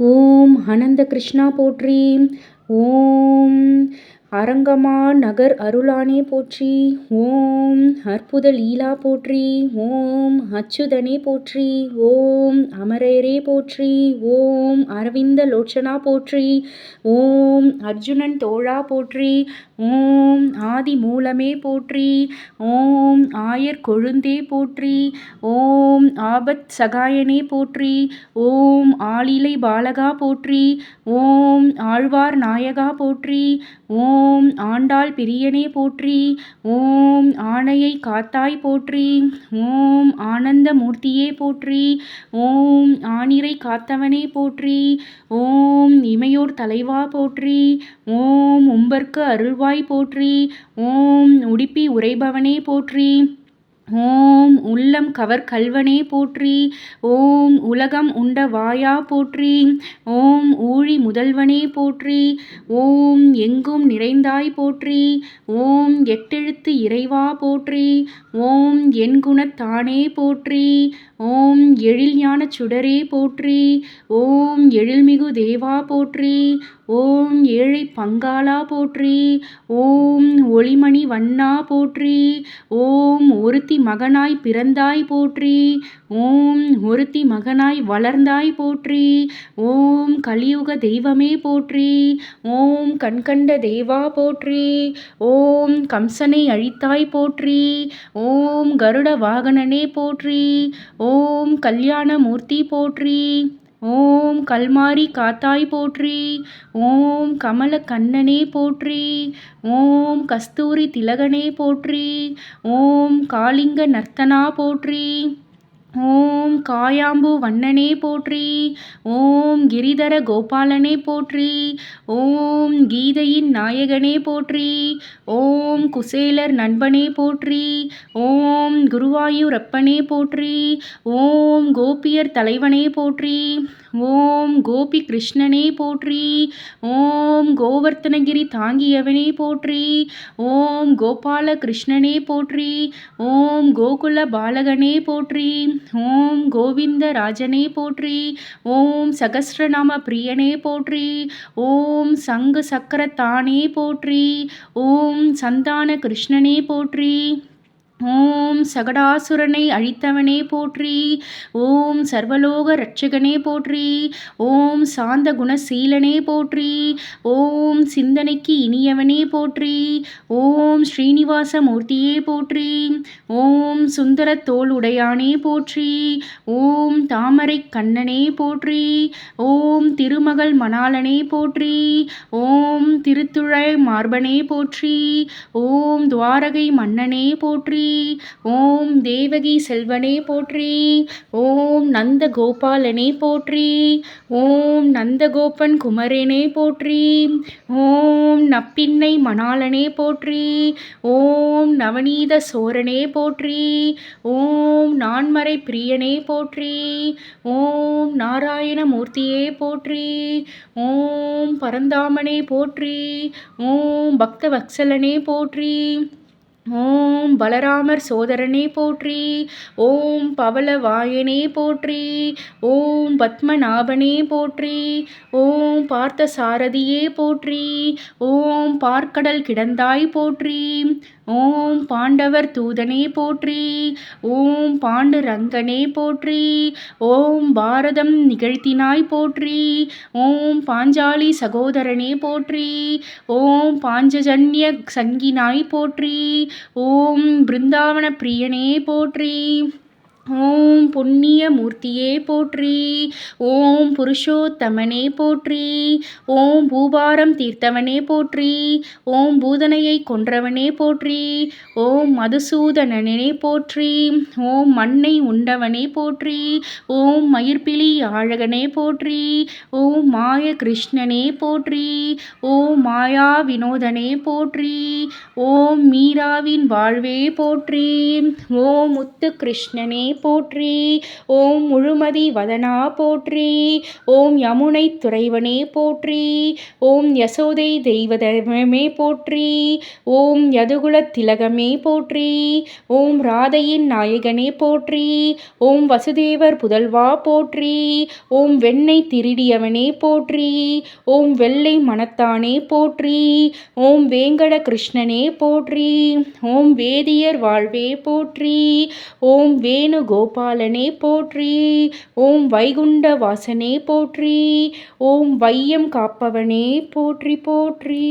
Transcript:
ஓம் அனந்த கிருஷ்ணா போற்றி. ஓம் அரங்கமா நகர் அருளானே போற்றி ஓம் அற்புத லீலா போற்றி ஓம் அச்சுதனே போற்றி ஓம் அமரரே போற்றி ஓம் அரவிந்த லோச்சனா போற்றி ஓம் அர்ஜுனன் தோழா போற்றி ஓம் ஆதி மூலமே போற்றி ஓம் ஆயர் கொழுந்தே போற்றி ஓம் ஆபத் சகாயனே போற்றி ஓம் ஆளிலை பாலகா போற்றி ஓம் ஆழ்வார் நாயகா போற்றி. ஓம் ஆண்டாள் பிரியனே போற்றி. ஓம் ஆணையை காத்தாய் போற்றி. ஓம் ஆனந்த மூர்த்தியே போற்றி. ஓம் ஆனிரை காத்தவனே போற்றி. ஓம் இமையோர் தலைவா போற்றி. ஓம் உம்பர்க்கு அருள்வாய் போற்றி. ஓம் உடுப்பி உரைபவனே போற்றி. ஓம் உள்ளம் கவர் கல்வனே போற்றி ஓம் உலகம் உண்ட வாயா போற்றி ஓம் ஊழி முதல்வனே போற்றி ஓம் எங்கும் நிறைந்தாய் போற்றி ஓம் எட்டெழுத்து இறைவா போற்றி ஓம் என் குணத்தானே போற்றி ஓம் எழில் ஞானச் சுடரே போற்றி ஓம் எழில்மிகு தேவா போற்றி ஓம் ஏழை பங்காளா போற்றி ஓம் ஒளிமணி வண்ணா போற்றி. ஓம் ஒருத்தி மகனாய் பிறந்தாய் போற்றி. ஓம் ஒருத்தி மகனாய் வளர்ந்தாய் போற்றி. ஓம் கலியுக தெய்வமே போற்றி. ஓம் கண்கண்ட தேவா போற்றி. ஓம் கம்சனை அழித்தாய் போற்றி. ஓம் கருட வாகனனே போற்றி. ஓம் கல்யாண மூர்த்தி போற்றி. ஓம் கல்மாரி காத்தாய் போற்றி ஓம் கமல கண்ணனே போற்றி ஓம் கஸ்தூரி திலகனே போற்றி ஓம் காளிங்க நர்த்தனா போற்றி. ஓம் காயாம்பு வண்ணனே போற்றி ஓம் கிரிதர கோபாலனே போற்றி ஓம் கீதையின் நாயகனே போற்றி ஓம் குசேலர் நண்பனே போற்றி ஓம் குருவாயூரப்பனே போற்றி ஓம் கோபியர் தலைவனே போற்றி ஓம் கோபி கிருஷ்ணனே போற்றி. ஓம் கோவர்த்தனகிரி தாங்கியவனே போற்றி. ஓம் கோபால கிருஷ்ணனே போற்றி. ஓம் கோகுல பாலகனே போற்றி. ஓம் கோவிந்த ராஜனே போற்றி. ஓம் சகசிரநாம பிரியனே போற்றி. ஓம் சங்கு சக்கரத்தானே போற்றி. ஓம் சந்தான கிருஷ்ணனே போற்றி. ஓம் சகடாசுரனை அழித்தவனே போற்றி ஓம் சர்வலோக ரட்சகனே போற்றி ஓம் சாந்த குணசீலனே போற்றி ஓம் சிந்தனைக்கு இனியவனே போற்றி ஓம் ஸ்ரீனிவாச மூர்த்தியே போற்றி. ஓம் சுந்தர தோளுடையானே போற்றி. ஓம் தாமரை கண்ணனே போற்றி. ஓம் திருமகள் மணாலனே போற்றி. ஓம் திருத்துழை மார்பனே போற்றி. ஓம் துவாரகை மன்னனே போற்றி. ஓம் தேவகி செல்வனே போற்றி. ஓம் நந்த கோபாலனே போற்றி. ஓம் நந்தகோபன் குமரனே போற்றி. ஓம் நப்பின்னை மணாலனே போற்றி. ஓம் நவநீத சோரனே போற்றி ஓம் நான்மறை பிரியனே போற்றி ஓம் நாராயணமூர்த்தியே போற்றி ஓம் பரந்தாமனே போற்றி ஓம் பக்தவத்சலனே போற்றி. ஓம் பலராமர் சோதரனே போற்றி ஓம் பவளவாயனே போற்றி ஓம் பத்மநாபனே போற்றி ஓம் பார்த்த சாரதியே போற்றி ஓம் பார்க்கடல் கிடந்தாய் போற்றி ஓம் பாண்டவர் தூதனே போற்றி ஓம் பாண்டுரங்கனே போற்றி ஓம் பாரதம் நிகழ்த்தினாய் போற்றி ஓம் பாஞ்சாலி சகோதரனே போற்றி ஓம் பாஞ்சஜன்ய சங்கினாய் போற்றி ஓம் பிருந்தாவன பிரியனே போற்றி. ஓம் புண்ணிய மூர்த்தியே போற்றி ஓம் புருஷோத்தமனே போற்றி ஓம் பூபாரம் தீர்த்தவனே போற்றி ஓம் பூதனையை கொன்றவனே போற்றி ஓம் மதுசூதனனே போற்றி ஓம் மண்ணை உண்டவனே போற்றி ஓம் மயிர்பிலி ஆழகனே போற்றி ஓம் மாய கிருஷ்ணனே போற்றி ஓம் மாயா வினோதனே போற்றி ஓம் மீராவின் வாழ்வே போற்றி ஓம் முத்து கிருஷ்ணனே போற்றி ஓம் முழுமதி வதனா போற்றி ஓம் யமுனை துறைவனே போற்றி ஓம் யசோதை தெய்வதமே போற்றி ஓம் யதுகுல திலகமே போற்றி ஓம் ராதையின் நாயகனே போற்றி ஓம் வசுதேவர் புதல்வா போற்றி ஓம் வெண்ணெய் திருடியவனே போற்றி ஓம் வெள்ளை மனத்தானே போற்றி ஓம் வேங்கட கிருஷ்ணனே போற்றி ஓம் வேதியர் வாழ்வே போற்றி ஓம் வேணு கோபாலனே போற்றி ஓம் வைகுண்ட வாசனே போற்றி ஓம் வையம் காப்பவனே போற்றி போற்றி.